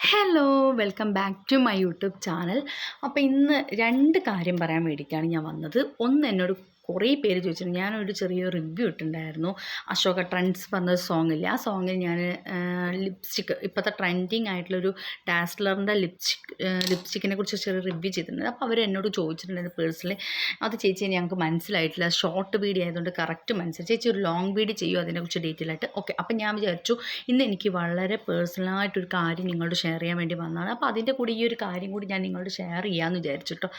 Hello welcome back to my YouTube channel അപ്പോൾ ഇന്ന് രണ്ട് കാര്യം പറയാൻ വേണ്ടിയിട്ടാണ് ഞാൻ വന്നത്. ഒന്ന് എന്നോട് കുറേ പേര് ചോദിച്ചിട്ടുണ്ട് ഞാനൊരു ചെറിയ റിവ്യൂ ഇട്ടിട്ടുണ്ടായിരുന്നു. അശോക ട്രെൻഡ്സ് പറഞ്ഞ സോങ്ങില്ല ആ സോങ്ങിൽ ഞാൻ ലിപ്സ്റ്റിക്ക് ഇപ്പോഴത്തെ ട്രെൻഡിങ് ആയിട്ടുള്ളൊരു ഡാസ്ലറിന്റെ ലിപ്സ്റ്റിക് ലിപ്സ്റ്റിക്കിനെ കുറിച്ച് ചെറിയ റിവ്യൂ ചെയ്തിട്ടുണ്ട്. അപ്പോൾ അവർ എന്നോട് ചോദിച്ചിട്ടുണ്ടായിരുന്നു പേഴ്സണലി അത് ചേച്ചി ഞങ്ങൾക്ക് മനസ്സിലായിട്ടില്ല. ഷോർട്ട് വീഡിയോ ആയതുകൊണ്ട് കറക്റ്റ് മനസ്സിലായി. ചേച്ചി ഒരു ലോങ് വീഡിയോ ചെയ്യുമോ അതിനെക്കുറിച്ച് ഡീറ്റെയിൽ ആയിട്ട്. ഓക്കെ അപ്പം ഞാൻ വിചാരിച്ചു ഇന്ന് എനിക്ക് വളരെ പേഴ്സണലായിട്ടൊരു കാര്യം നിങ്ങളോട് ഷെയർ ചെയ്യാൻ വേണ്ടി വന്നതാണ്. അപ്പോൾ അതിന്റെ കൂടി ഈ ഒരു കാര്യം കൂടി ഞാൻ നിങ്ങളോട് ഷെയർ ചെയ്യാമെന്ന് വിചാരിച്ചു കേട്ടോ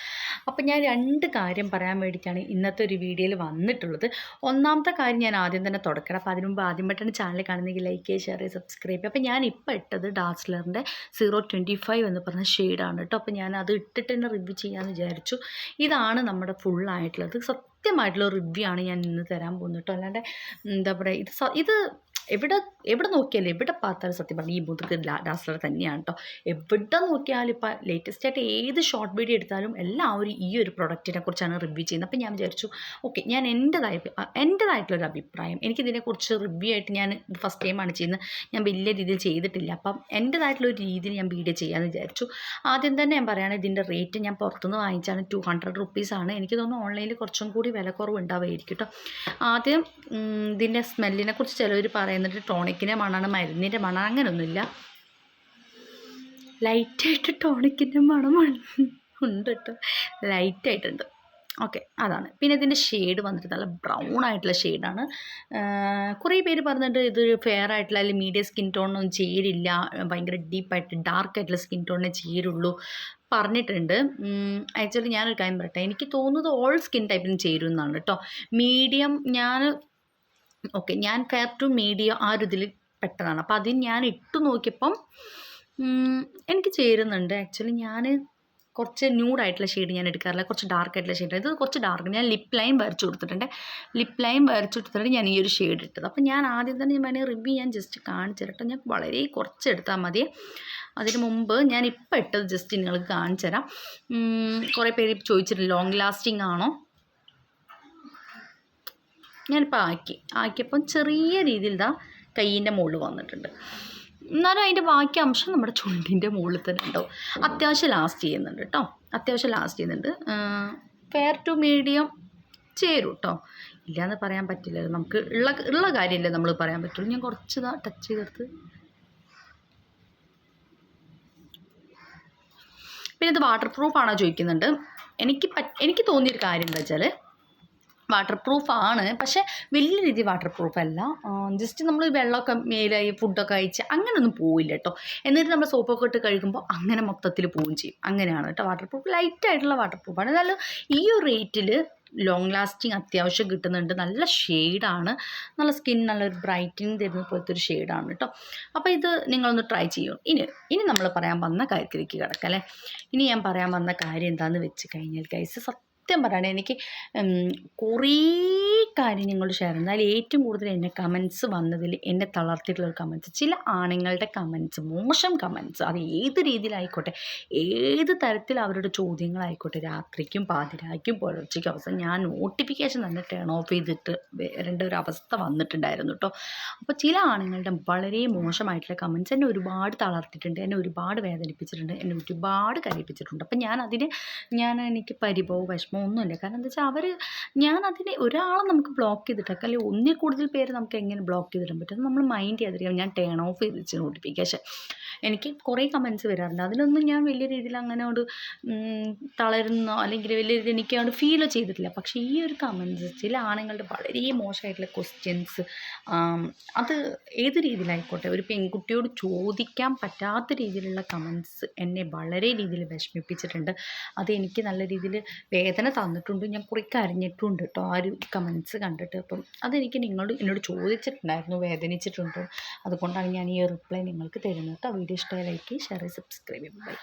അപ്പോൾ ഞാൻ രണ്ട് കാര്യം പറയാൻ വേണ്ടിയിട്ടാണ് ഇന്നത്തെ ഒരു വീഡിയോയിൽ വന്നിട്ടുള്ളത്. ഒന്നാമത്തെ കാര്യം ഞാൻ ആദ്യം തന്നെ തുടക്കണം അപ്പോൾ അതിനുമുമ്പ് ആദ്യം പെട്ടെന്ന് ചാനൽ കാണുന്നെങ്കിൽ ലൈക്ക് ഷെയർ ചെയ്യുക സബ്സ്ക്രൈബ് ചെയ്യുക അപ്പോൾ ഞാൻ ഇപ്പോൾ ഇട്ടത് ഡാസ്ലറിന്റെ സീറോ ട്വന്റി ഫൈവ് എന്ന് പറഞ്ഞ ഷെയ്ഡാണ് കേട്ടോ അപ്പോൾ ഞാൻ അത് ഇട്ടിട്ട് തന്നെ റിവ്യൂ ചെയ്യാമെന്ന് വിചാരിച്ചു. ഇതാണ് നമ്മുടെ ഫുള്ളായിട്ടുള്ളത് സത്യമായിട്ടുള്ള റിവ്യൂ ആണ് ഞാൻ ഇന്ന് തരാൻ പോകുന്നത് കേട്ടോ അല്ലാണ്ട് എന്താ പറയുക ഇത് ഇത് എവിടെ എവിടെ നോക്കിയാലും എവിടെ പാത്താലും സത്യം പറഞ്ഞാൽ ഈ മുതുക്ക് ഡാസ്ലർ തന്നെയാണ് കേട്ടോ എവിടെ നോക്കിയാലും ഇപ്പോൾ ലേറ്റസ്റ്റ് ആയിട്ട് ഏത് ഷോർട്ട് വീഡിയോ എടുത്താലും എല്ലാവരും ഈ ഒരു പ്രൊഡക്റ്റിനെ കുറിച്ചാണ് റിവ്യൂ ചെയ്യുന്നത്. അപ്പം ഞാൻ വിചാരിച്ചു ഓക്കെ ഞാൻ എന്റെതായ എന്റെതായിട്ടുള്ളൊരു അഭിപ്രായം. എനിക്കിതിനെക്കുറിച്ച് റിവ്യൂ ആയിട്ട് ഞാൻ ഫസ്റ്റ് ടൈമാണ് ചെയ്യുന്നത്. ഞാൻ വലിയ രീതിയിൽ ചെയ്തിട്ടില്ല. അപ്പം എന്റെതായിട്ടുള്ള ഒരു രീതിയിൽ ഞാൻ വീഡിയോ ചെയ്യാമെന്ന് വിചാരിച്ചു. ആദ്യം തന്നെ ഞാൻ പറയുകയാണ് ഇതിന്റെ റേറ്റ് ഞാൻ പുറത്തുനിന്ന് വാങ്ങിച്ചാണ് ടു ഹൺഡ്രഡ് റുപ്പീസാണ് എനിക്ക് തോന്നുന്നു ഓൺലൈനിൽ കുറച്ചും കൂടി വില കുറവുണ്ടാവുമായിരിക്കും കേട്ടോ ആദ്യം ഇതിന്റെ സ്മെല്ലിനെക്കുറിച്ച് ചിലവർ പറയുന്നത് പറയുന്നുണ്ട് ടോണിക്കിന്റെ മണമാണ് മരുന്നിന്റെ മണം അങ്ങനൊന്നുമില്ല. ലൈറ്റായിട്ട് ടോണിക്കിന്റെ മണമാണ് ഉണ്ട് കേട്ടോ ലൈറ്റായിട്ടുണ്ട് ഓക്കെ അതാണ്. പിന്നെ ഇതിന്റെ ഷെയ്ഡ് വന്നിട്ട് നല്ല ബ്രൗൺ ആയിട്ടുള്ള ഷെയ്ഡാണ് കുറേ പേര് പറഞ്ഞിട്ട് ഇത് ഫെയർ ആയിട്ടുള്ള അല്ലെങ്കിൽ മീഡിയം സ്കിൻ ടോണൊന്നും ചേരില്ല. ഭയങ്കര ഡീപ്പായിട്ട് ഡാർക്ക് ആയിട്ടുള്ള സ്കിൻ ടോണിനെ ചേരുള്ളൂ പറഞ്ഞിട്ടുണ്ട്. ആക്ച്വലി ഞാനൊരു കാര്യം പറയട്ടെ. എനിക്ക് തോന്നുന്നത് ഓൾ സ്കിൻ ടൈപ്പിന് ചേരും എന്നാണ് കേട്ടോ. മീഡിയം ഞാൻ ഓക്കെ ഞാൻ ഫെയർ ടു മീഡിയ ആ ഒരു ഇതിൽ പെട്ടതാണ്. അപ്പോൾ അതിന് ഞാൻ ഇട്ട് നോക്കിയപ്പം എനിക്ക് ചേരുന്നുണ്ട്. ആക്ച്വലി ഞാൻ കുറച്ച് ന്യൂഡായിട്ടുള്ള ഷെയ്ഡ് ഞാൻ എടുക്കാറില്ല. കുറച്ച് ഡാർക്ക് ആയിട്ടുള്ള ഷെയ്ഡ്. ഇത് കുറച്ച് ഡാർക്ക്. ഞാൻ ലിപ്പ് ലൈൻ വരച്ചു കൊടുത്തിട്ടുണ്ട്. ലിപ്പ് ലൈൻ വരച്ചു കൊടുത്തിട്ട് ഞാൻ ഈ ഒരു ഷെയ്ഡ് ഇട്ടത്. അപ്പോൾ ഞാൻ ആദ്യം തന്നെ ഞാൻ റിവ്യൂ ഞാൻ ജസ്റ്റ് കാണിച്ചു ഞാൻ വളരെ കുറച്ച് എടുത്താൽ മതി. അതിന് മുമ്പ് ഞാൻ ഇപ്പം ഇട്ടത് ജസ്റ്റ് നിങ്ങൾക്ക് കാണിച്ചു തരാം. കുറേ പേര് ചോദിച്ചിട്ടുണ്ട് ലോങ് ലാസ്റ്റിംഗ് ആണോ? ഞാനിപ്പോൾ ആക്കി ആക്കിയപ്പം ചെറിയ രീതിയിൽ ഇതാ കയ്യിന്റെ മുകളിൽ വന്നിട്ടുണ്ട്. എന്നാലും അതിന്റെ ബാക്കി അംശം നമ്മുടെ ചുണ്ടിന്റെ മുകളിൽ തന്നെ ഉണ്ടോ അത്യാവശ്യം ലാസ്റ്റ് ചെയ്യുന്നുണ്ട് കേട്ടോ അത്യാവശ്യം ലാസ്റ്റ് ചെയ്യുന്നുണ്ട്. ഫെയർ ടു മീഡിയം ചേരും കേട്ടോ ഇല്ലയെന്ന് പറയാൻ പറ്റില്ല നമുക്ക് ഉള്ള ഉള്ള കാര്യമല്ലേ നമ്മൾ പറയാൻ പറ്റുള്ളൂ. ഞാൻ കുറച്ച് ഇതാ ടച്ച് ചെയ്തെടുത്ത്. പിന്നെ ഇത് വാട്ടർ പ്രൂഫ് ആണോ ചോദിക്കുന്നുണ്ട്. എനിക്ക് പറ്റ് എനിക്ക് തോന്നിയൊരു കാര്യം എന്താ വെച്ചാൽ വാട്ടർ പ്രൂഫ് ആണ്. പക്ഷേ വലിയ രീതി വാട്ടർ പ്രൂഫ് അല്ല ജസ്റ്റ് നമ്മൾ വെള്ളമൊക്കെ മേലായി ഫുഡൊക്കെ കഴിച്ച് അങ്ങനെയൊന്നും പോവില്ല കേട്ടോ എന്നിട്ട് നമ്മൾ സോപ്പൊക്കെ ഇട്ട് കഴുകുമ്പോൾ അങ്ങനെ മൊത്തത്തിൽ പോവുകയും ചെയ്യും. അങ്ങനെയാണ് കേട്ടോ വാട്ടർ പ്രൂഫ് ലൈറ്റ് ആയിട്ടുള്ള വാട്ടർ പ്രൂഫാണ് എന്നാലും ഈ ഒരു റേറ്റിൽ ലോങ് ലാസ്റ്റിംഗ് അത്യാവശ്യം കിട്ടുന്നുണ്ട്. നല്ല ഷെയ്ഡാണ് നല്ല സ്കിൻ നല്ലൊരു ബ്രൈറ്റിങ് തരുന്ന പോലത്തെ ഒരു ഷെയ്ഡാണ് കേട്ടോ അപ്പോൾ ഇത് നിങ്ങളൊന്ന് ട്രൈ ചെയ്യും. ഇനി ഇനി നമ്മൾ പറയാൻ വന്ന കാര്യത്തിലേക്ക് കിടക്കാം അല്ലേ? ഇനി ഞാൻ പറയാൻ വന്ന കാര്യം എന്താണെന്ന് വെച്ച് കഴിഞ്ഞാൽ ഗൈസ് സത്യം പറയുകയാണെങ്കിൽ എനിക്ക് കുറേ കാര്യം നിങ്ങളോട് ഷെയർ അതിൽ ഏറ്റവും കൂടുതൽ എന്നെ കമൻസ് വന്നതിൽ എന്നെ തളർത്തിയിട്ടുള്ള ഒരു കമൻസ് ചില ആണുങ്ങളുടെ കമൻസ് മോശം കമൻസ് അത് ഏത് രീതിയിലായിക്കോട്ടെ ഏത് തരത്തിൽ അവരുടെ ചോദ്യങ്ങളായിക്കോട്ടെ രാത്രിക്കും പാതിരായ്ക്കും പുലർച്ചയ്ക്കും അവസ്ഥ ഞാൻ നോട്ടിഫിക്കേഷൻ തന്നെ ടേൺ ഓഫ് ചെയ്തിട്ട് വരേണ്ട ഒരു അവസ്ഥ വന്നിട്ടുണ്ടായിരുന്നു കേട്ടോ അപ്പോൾ ചില ആണുങ്ങളുടെ വളരെ മോശമായിട്ടുള്ള കമൻസ് എന്നെ ഒരുപാട് തളർത്തിയിട്ടുണ്ട്. എന്നെ ഒരുപാട് വേദനിപ്പിച്ചിട്ടുണ്ട്. എന്നെ ഒരുപാട് കരയിപ്പിച്ചിട്ടുണ്ട്. അപ്പം ഞാൻ അതിന് ഞാൻ എനിക്ക് പരിഭവം വിഷമം ഒന്നുമില്ല. കാരണം എന്താ വെച്ചാൽ അവർ ഞാൻ അതിനെ ഒരാളെ നമുക്ക് ബ്ലോക്ക് ചെയ്തിട്ടൊക്കെ അല്ലെങ്കിൽ ഒന്നിൽ കൂടുതൽ പേര് നമുക്ക് എങ്ങനെ ബ്ലോക്ക് ചെയ്തിടാൻ പറ്റും? നമ്മൾ മൈൻഡ് ചെയ്യാതിരിക്കാം. ഞാൻ ടേൺ ഓഫ് ചെയ്ത് വെച്ച് നോട്ടിഫിക്കേഷൻ എനിക്ക് കുറേ കമൻസ് വരാറുണ്ട്. അതിലൊന്നും ഞാൻ വലിയ രീതിയിൽ അങ്ങനെ ഒരു തളരുന്നോ അല്ലെങ്കിൽ വലിയ രീതിയിൽ എനിക്ക് അവിടെ ഫീലോ ചെയ്തിട്ടില്ല. പക്ഷേ ഈ ഒരു കമൻസ് ചില ആണുങ്ങളുടെ വളരെ മോശമായിട്ടുള്ള ക്വസ്റ്റ്യൻസ് അത് ഏത് രീതിയിലായിക്കോട്ടെ? ഒരു പെൺകുട്ടിയോട് ചോദിക്കാൻ പറ്റാത്ത രീതിയിലുള്ള കമൻസ് എന്നെ വളരെ രീതിയിൽ വിഷമിപ്പിച്ചിട്ടുണ്ട്. അത് എനിക്ക് നല്ല രീതിയിൽ വേദന തന്നിട്ടുണ്ട്. ഞാൻ കുറേ കരഞ്ഞിട്ടുണ്ട് കേട്ടോ ആ ഒരു കമൻസ് കണ്ടിട്ട് അപ്പം അതെനിക്ക് നിങ്ങളോട് എന്നോട് ചോദിച്ചിട്ടുണ്ടായിരുന്നു വേദനിച്ചിട്ടുണ്ടോ? അതുകൊണ്ടാണ് ഞാൻ ഈ റിപ്ലൈ നിങ്ങൾക്ക് തരുന്നത്. കേട്ടോ. വീഡിയോ ഇഷ്ടമായി ലൈക്ക് ഷെയർ സബ്സ്ക്രൈബ് ചെയ്യുക ബൈ